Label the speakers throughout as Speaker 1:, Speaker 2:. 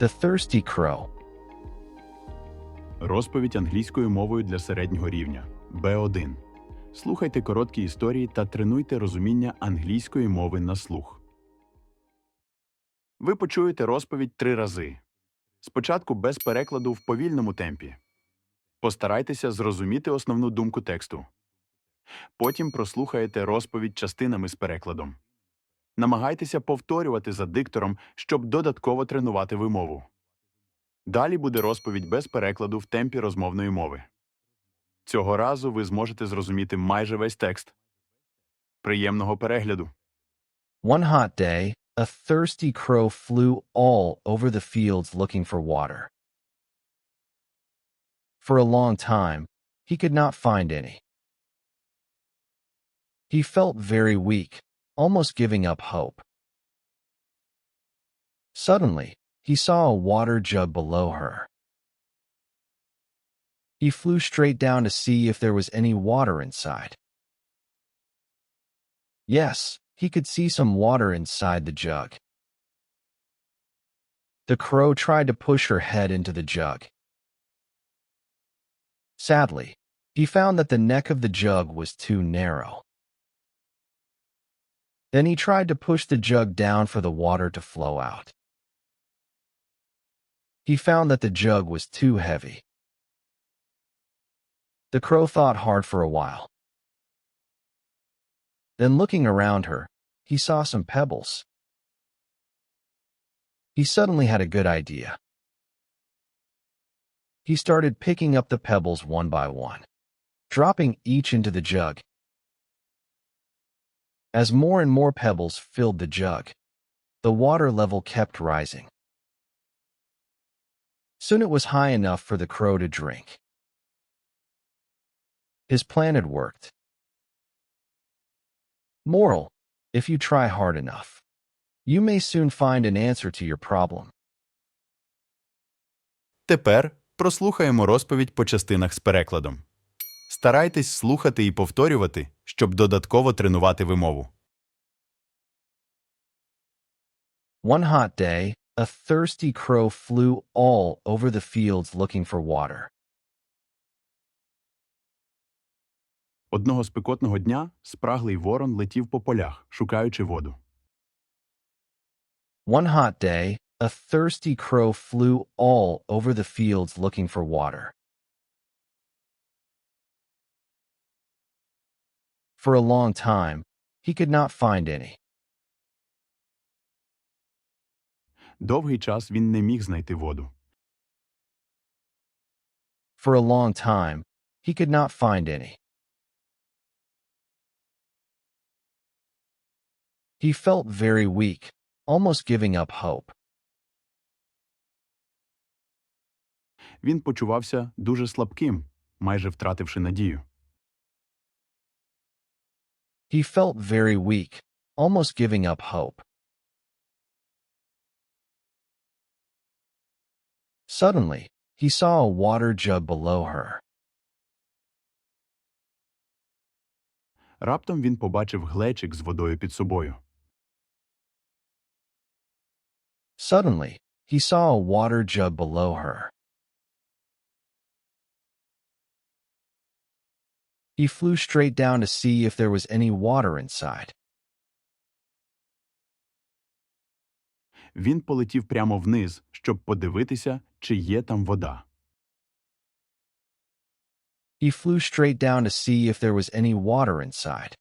Speaker 1: The Thirsty Crow.
Speaker 2: Розповідь англійською мовою для середнього рівня Б1. Слухайте короткі історії та тренуйте розуміння англійської мови на слух. Ви почуєте розповідь три рази. Спочатку без перекладу в повільному темпі. Постарайтеся зрозуміти основну думку тексту. Потім прослухаєте розповідь частинами з перекладом. Намагайтеся повторювати за диктором, щоб додатково тренувати вимову. Далі буде розповідь без перекладу в темпі розмовної мови. Цього разу ви зможете зрозуміти майже весь текст. Приємного перегляду!
Speaker 1: One hot day, a thirsty crow flew all over the fields looking for water. For a long time, he could not find any. He felt very weak, almost giving up hope. Suddenly, he saw a water jug below her. He flew straight down to see if there was any water inside. Yes, he could see some water inside the jug. The crow tried to push her head into the jug. Sadly, he found that the neck of the jug was too narrow. Then he tried to push the jug down for the water to flow out. He found that the jug was too heavy. The crow thought hard for a while. Then looking around her, he saw some pebbles. He suddenly had a good idea. He started picking up the pebbles one by one, dropping each into the jug. As more and more pebbles filled the jug, the water level kept rising. Soon it was high enough for the crow to drink. His plan had worked. Moral, if you try hard enough, you may soon find an answer to your problem.
Speaker 2: Тепер прослухаємо розповідь по частинах з перекладом. Старайтесь слухати і повторювати, щоб додатково тренувати вимову.
Speaker 1: One hot day, a thirsty crow flew all over the fields looking for water.
Speaker 2: Одного спекотного дня спраглий ворон летів по полях, шукаючи воду.
Speaker 1: One hot day, a thirsty crow flew all over the fields looking for water. For a long time, he could not find any.
Speaker 2: Довгий час він не міг знайти воду.
Speaker 1: For a long time, he could not find any. He felt very weak, almost giving up hope.
Speaker 2: Він почувався дуже слабким, майже втративши надію.
Speaker 1: He felt very weak, almost giving up hope. Suddenly, he saw a water jug below her.
Speaker 2: Раптом він побачив глечик з водою під собою.
Speaker 1: Suddenly, he saw a water jug below her. He flew straight down to see if there was any water inside.
Speaker 2: Він полетів прямо вниз, щоб подивитися, чи є там вода.
Speaker 1: He flew straight down to see if there was any water inside.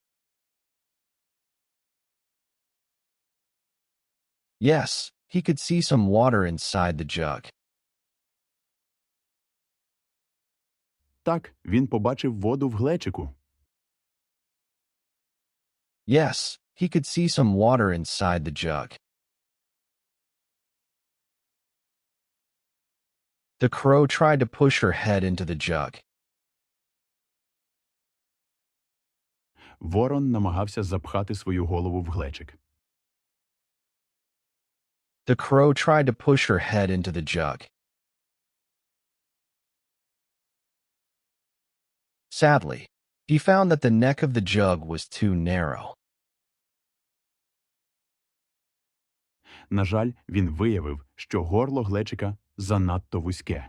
Speaker 1: Yes, he could see some water inside the jug.
Speaker 2: Так, він побачив воду в глечику.
Speaker 1: Yes, he could see some water inside the jug. The crow tried to push her head into the jug.
Speaker 2: Ворон намагався запхати свою голову в глечик.
Speaker 1: The crow tried to push her head into the jug. Sadly, he found that the neck of the jug was too narrow.
Speaker 2: На жаль, він виявив, що горло глечика занадто вузьке.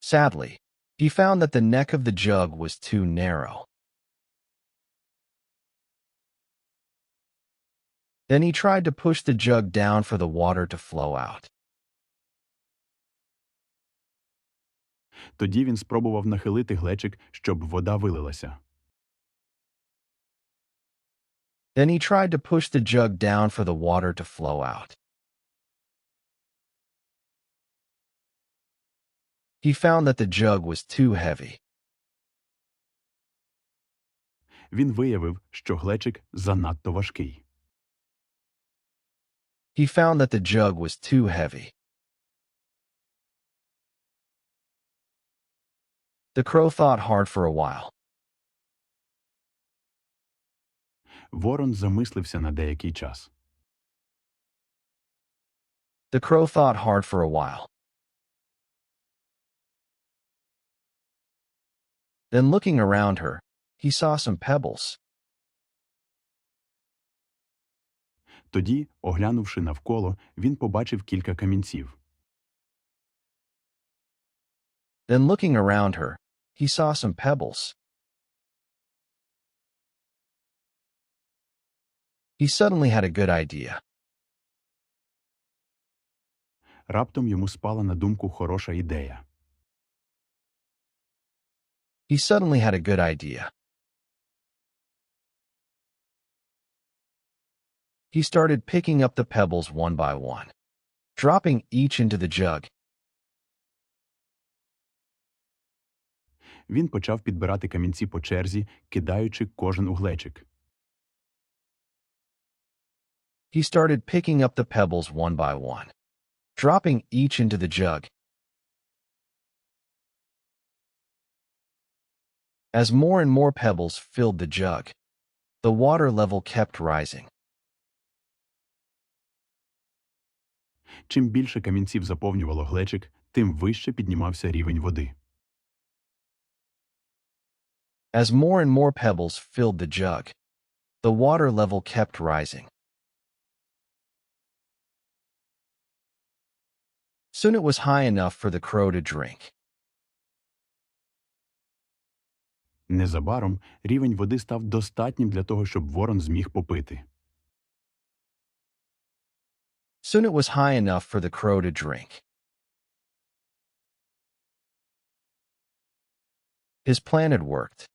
Speaker 1: Sadly, he found that the neck of the jug was too narrow. Then he tried to push the jug down for the water to flow out.
Speaker 2: Тоді він спробував нахилити глечик, щоб вода вилилася.
Speaker 1: Then he tried to push the jug down for the water to flow out. He found that the jug was too heavy.
Speaker 2: Він виявив, що глечик занадто важкий.
Speaker 1: He found that the jug was too heavy. The crow thought hard for a while.
Speaker 2: Ворон замислився на деякий час.
Speaker 1: The crow thought hard for a while. Then looking around her, he saw some pebbles.
Speaker 2: Тоді, оглянувши навколо, він побачив кілька камінців.
Speaker 1: Then looking around her, he saw some pebbles. He suddenly had a good idea.
Speaker 2: Раптом йому спала на думку хороша ідея.
Speaker 1: He suddenly had a good idea. He started picking up the pebbles one by one, dropping each into the jug.
Speaker 2: Він почав підбирати камінці по черзі, кидаючи кожен у глечик.
Speaker 1: He started picking up the pebbles one by one, dropping each into the jug. As more and more pebbles filled the jug, the water level kept rising.
Speaker 2: Чим більше камінців заповнювало глечик, тим вище піднімався рівень води.
Speaker 1: As more and more pebbles filled the jug, the water level kept rising. Soon it was high enough for the crow to drink.
Speaker 2: Незабаром рівень води став достатнім для того, щоб ворон зміг попити.
Speaker 1: Soon it was high enough for the crow to drink. His plan had worked.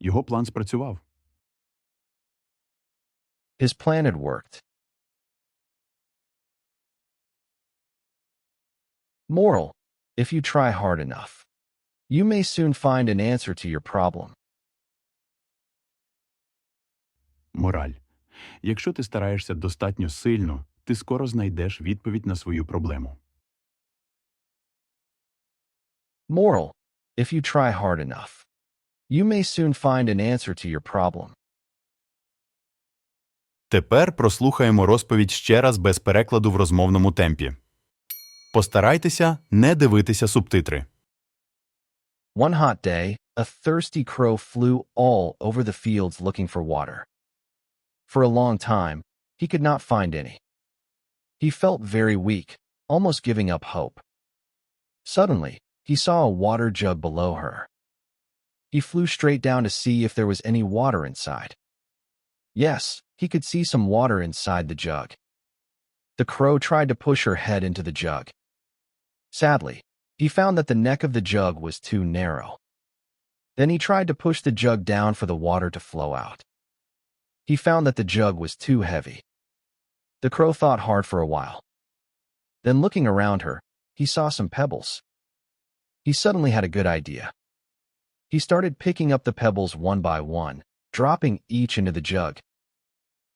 Speaker 2: Його план спрацював.
Speaker 1: His plan had worked. Moral If you try hard enough, you may soon find an answer to your problem.
Speaker 2: Мораль. Якщо ти стараєшся достатньо сильно, ти скоро знайдеш відповідь на свою проблему.
Speaker 1: Moral If you try hard enough, you may soon find an answer to your problem.
Speaker 2: Тепер прослухаємо розповідь ще раз без перекладу в розмовному темпі. Постарайтеся не дивитися субтитри.
Speaker 1: One hot day, a thirsty crow flew all over the fields looking for water. For a long time, he could not find any. He felt very weak, almost giving up hope. Suddenly, he saw a water jug below her. He flew straight down to see if there was any water inside. Yes, he could see some water inside the jug. The crow tried to push her head into the jug. Sadly, he found that the neck of the jug was too narrow. Then he tried to push the jug down for the water to flow out. He found that the jug was too heavy. The crow thought hard for a while. Then looking around her, he saw some pebbles. He suddenly had a good idea. He started picking up the pebbles one by one, dropping each into the jug.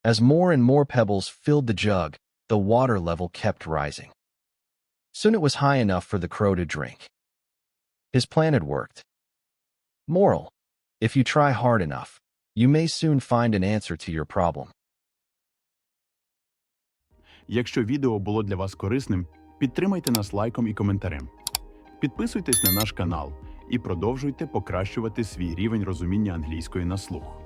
Speaker 1: As more and more pebbles filled the jug, the water level kept rising. Soon it was high enough for the crow to drink. His plan had worked. Moral If you try hard enough, you may soon find an answer to your problem.
Speaker 2: Якщо відео було для вас корисним, підтримайте нас лайком і коментарем. Підписуйтесь на наш канал І продовжуйте покращувати свій рівень розуміння англійської на слух.